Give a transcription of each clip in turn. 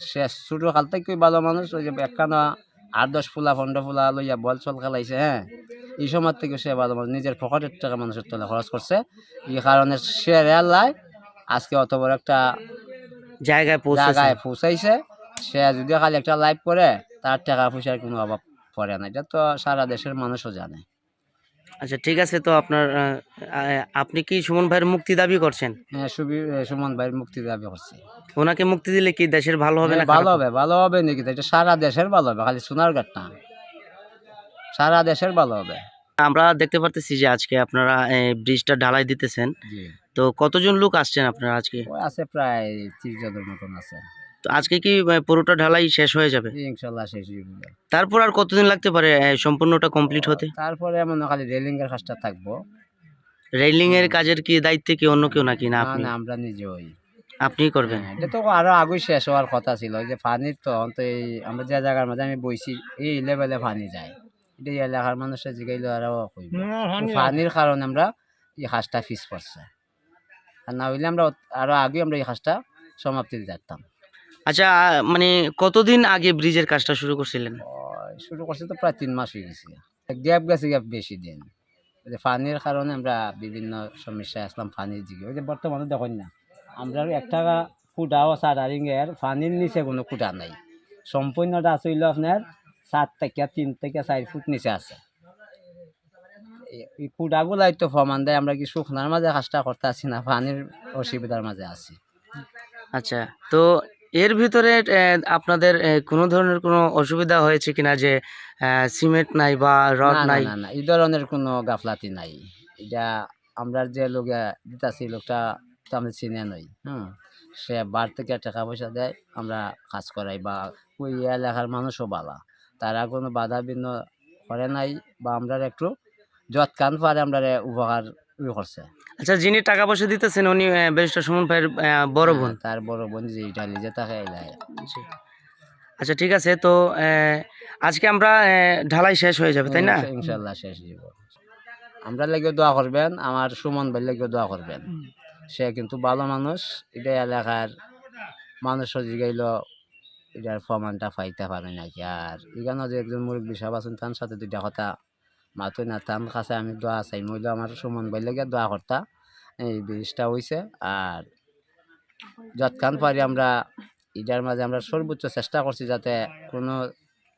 সে ছোটো কাল থেকে ভালো মানুষ ওই যে একখানা আট দশ ফুলা পনেরো ফুলা লইয়া বল চল খেলাইছে হ্যাঁ? এই সময় থেকে সে ভালো মানুষ নিজের পকেটের টাকা মানুষের তলে খরচ করছে। এই কারণে সে রেলাই আজকে অত বড় একটা জায়গায় জায়গায় পৌঁছাইছে। সে যদি খালি একটা লাইভ করে তার টাকা পয়সার কোনো অভাব পড়ে না। এটা তো সারা দেশের মানুষও জানে। আচ্ছা ঠিক আছে তো আপনার আপনি কি সুমন ভাইয়ের মুক্তি দাবি করছেন? হ্যাঁ সুমন ভাইয়ের মুক্তি দাবি করছে। ওনাকে মুক্তি দিলে কি দেশের ভালো হবে না হ্যাঁ, ভালো হবে? ভালো হবে নাকি? এটা সারা দেশের ভালো হবে খালি সোনারঘাট না সারা দেশের ভালো হবে। আমরা দেখতে পারতেছি যে আজকে আপনারা ব্রিজটা ঢালাই দিতেছেন। তো কতজন লোক আসছেন আপনারা আজকে? আছে প্রায় ত্রিশ জনের মতন আছে। তো আজকে কি পুরোটা ঢালাই শেষ হয়ে যাবে? ইনশাল্লাহ শেষ হয়ে যাবে। তারপর আর কতদিন লাগতে পারে সম্পূর্ণটা কমপ্লিট হতে? তারপরে না খালি রেলিং এর কাজটা থাকব। রেলিং এর কাজের কি দায়িত্ব কি অন্য কেউ নাকি না না আপনি? না আমরা নিজে হই আপনি করবেন? হ্যাঁ, এটা তো আরও আগে শেষ হওয়ার কথা ছিল যে পানির তো অন্ত এই আমরা যে জায়গার মধ্যে আমি বইছি এই লেভেলে পানি যায়। এটা এলাকার মানুষের জিগাইলে আরও পানির কারণে আমরা এই কাজটা ফিস করছে। আর না হইলে আমরা আরও আগে আমরা এই কাজটা সমাপ্তি দিতাম আচ্ছা মানে কতদিন আগে ব্রিজের কাজটা শুরু করছিলেন? শুরু করছে তো প্রায় তিন মাস হয়ে গেছে। গ্যাপ গেছে গ্যাপ বেশি দিন। যে পানির কারণে আমরা বিভিন্ন সমস্যায় আসলাম পানির দিকে। ওই যে বর্তমানে দেখুন না আমরা একটা ফুটাও সারারিং এর পানির নিচে কোনো ফুটা নাই। সম্পূর্ণটা আছে হইল আপনার সাত থেকে তিন থেকে চার ফুট নিচে আছে। এই- ফুটাগুলাই তো ফমান দেয় আমরা কি শুকনার মাঝে কাজটা করতে আছি না পানির অসুবিধার মাঝে আছি। আচ্ছা তো এর ভিতরে আপনাদের কোনো ধরনের কোনো অসুবিধা হয়েছে কিনা যে সিমেন্ট নাই বা রড নাই? না এই ধরনের কোনো গাফলাতি নাই। এটা আমরা যে লোকে দিতাছি লোকটা তো আমি চিনে নই হুম? সে বার থেকে টাকা পয়সা দেয় আমরা কাজ করাই বা ওই এলাকার মানুষও বালা। তারা কোনো বাধা বিঘ্ন করে নাই বা আমরা একটু যত কান পারে আমরা উপকার করছে আচ্ছা যিনি টাকা পয়সা দিতেছেন উনি ব্যারিস্টার সুমন ভাইয়ের বড় বোন? হ্যাঁ, তার বড় বোন যে ইটালি যে তাকে এলাই আচ্ছা ঠিক আছে তো আজকে আমরা ঢালাই শেষ হয়ে যাবে তাই না? ইনশাল্লাহ শেষ দিব আমরা লেগে দোয়া করবেন আমার সুমন ভাই লেগে দোয়া করবেন। সে কিন্তু ভালো মানুষ এটা এলাকার মানুষও জিগাইল এটার প্রমাণটা পাইতে পারে নাকি আর? এখানে যে একজন মুরব্বী সাহেব আছেন তার সাথে দুইটা কথা মাতো না তার কাছে আমি দোয়া চাই। মহিলা আমার সুমন ভাই লেগে দোয়া করতা। এই ব্রিজটা হইছে আর যৎকান পারি আমরা এটার মাঝে আমরা সর্বোচ্চ চেষ্টা করছি যাতে কোনো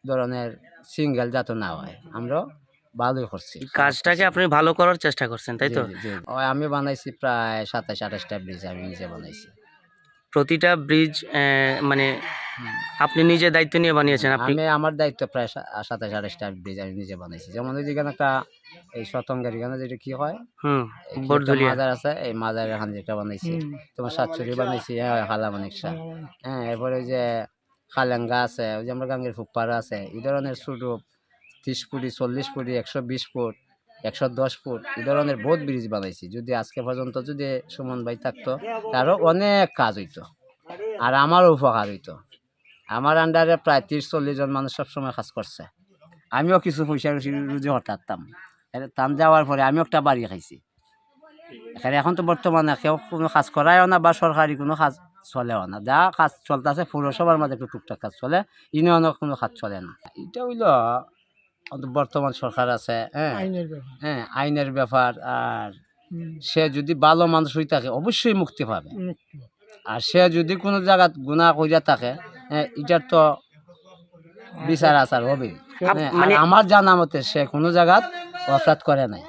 ধরনের সিঙ্গেল যাতে না হয়। আমরা ভালোই করছি। কাজটাকে আপনি ভালো করার চেষ্টা করছেন তাই তো? আমি বানাইছি প্রায় সাতাশ আঠাশটা ব্রিজ আমি নিজে বানাইছি। প্রতিটা ব্রিজ মানে আপনি নিজে দায়িত্ব নিয়ে বানিয়েছেন আপনি আমি আমার দায়িত্ব প্রায় সাতাশ আঠাশটা ব্রিজ আমি নিজে বানাইছি। যেমন ওই যেখানে একটা এই শতঙ্গের এখানে যেটা কি হয় হুম মাজার আছে এই মাজার এখানে যেটা বানাইছি। তোমার সাতচুরি বানাইছি হ্যাঁ হালা মানিকশা হ্যাঁ এরপরে ওই যে খালেঙ্গা আছে ওই যে আমরা গাঙ্গের ফুকপাড়া আছে এই ধরনের ছোট ত্রিশ ফুটি চল্লিশ ফুটি একশো বিশ ফুট একশো দশ ফুট এই ধরনের বহুত ব্রিজ বানাইছি। যদি আজকে পর্যন্ত যদি সুমন ভাই থাকতো, তারও অনেক কাজ হইতো। আর আমারও উপকার হইতো। আমার আন্ডারে প্রায় তিরিশ চল্লিশ জন মানুষ সবসময় কাজ করছে। আমিও কিছু পয়সা রুজি- রুজি হটাতাম তাম যাওয়ার পরে আমিও একটা বাড়ি খাইছি। এখানে এখন তো বর্তমানে কেউ কোনো কাজ করায়ও না বা সরকারি কোনো কাজ চলেও না। যা কাজ চলতেছে, পৌরসভার মাঝে একটু টুকটাক কাজ চলে ইউনিয়নের কোনো কাজ চলে না। এটা হইল বর্তমান সরকার আছে হ্যাঁ? হ্যাঁ আইনের ব্যাপার আর সে যদি ভালো মানুষ হয়ে থাকে অবশ্যই মুক্তি পাবে। আর সে যদি কোনো জায়গাত গুণা করিয়া থাকে হ্যাঁ, এটার তো বিচার আচার হবে। হ্যাঁ, আর মানে- আমার জানা মতে সে কোনো জায়গাত অপরাধ করে নাই।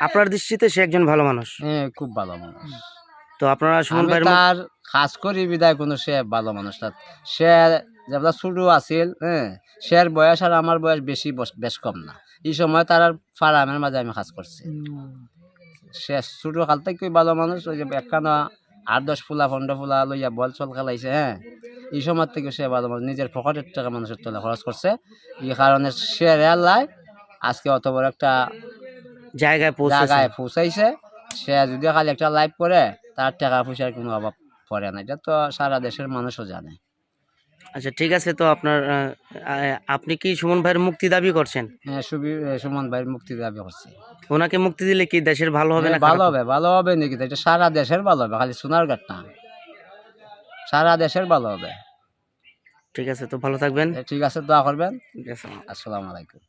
আপনার দৃষ্টিতে সে একজন ভালো মানুষ? হ্যাঁ খুব ভালো মানুষ। তো আপনারা সুমন তার কাজ করি বিদায় কোনো সে ভালো মানুষ সে যেগুলা ছোট আছিল হ্যাঁ। সের বয়স আর আমার বয়স বেশি বেশ কম না। এই সময় তার ফার্মের মাঝে আমি কাজ করছি। সে ছোট কাল থেকে ভালো মানুষ ওই যে একখানা আট দশ ফুলা পনেরো ফুলা লইয়া বল চল খেলাইছে হ্যাঁ। এই সময় থেকে সে ভালো মানুষ নিজের পকেটের টাকা মানুষের তলে খরচ করছে। এই কারণে সে রেলাই আজকে অত বড় একটা জায়গায় জায়গায় পৌঁছাইছে। সে যদি খালি একটা লাইভ করে তার টাকা পয়সার কোনো অভাব পড়ে না। এটা তো সারা দেশের মানুষও জানে। আচ্ছা ঠিক আছে তো আপনার আপনি কি সুমন ভাইয়ের মুক্তি দাবি করছেন? হ্যাঁ সুবি সুমন ভাইয়ের মুক্তি দাবি করছে। ওনাকে মুক্তি দিলে কি দেশের ভালো হবে না হ্যাঁ, ভালো হবে? ভালো হবে নাকি? এটা সারা দেশের ভালো হবে খালি সোনারঘাট না সারা দেশের ভালো হবে। ঠিক আছে তো ভালো থাকবেন। ঠিক আছে দোয়া করবেন। ঠিক আছে আসসালামু আলাইকুম।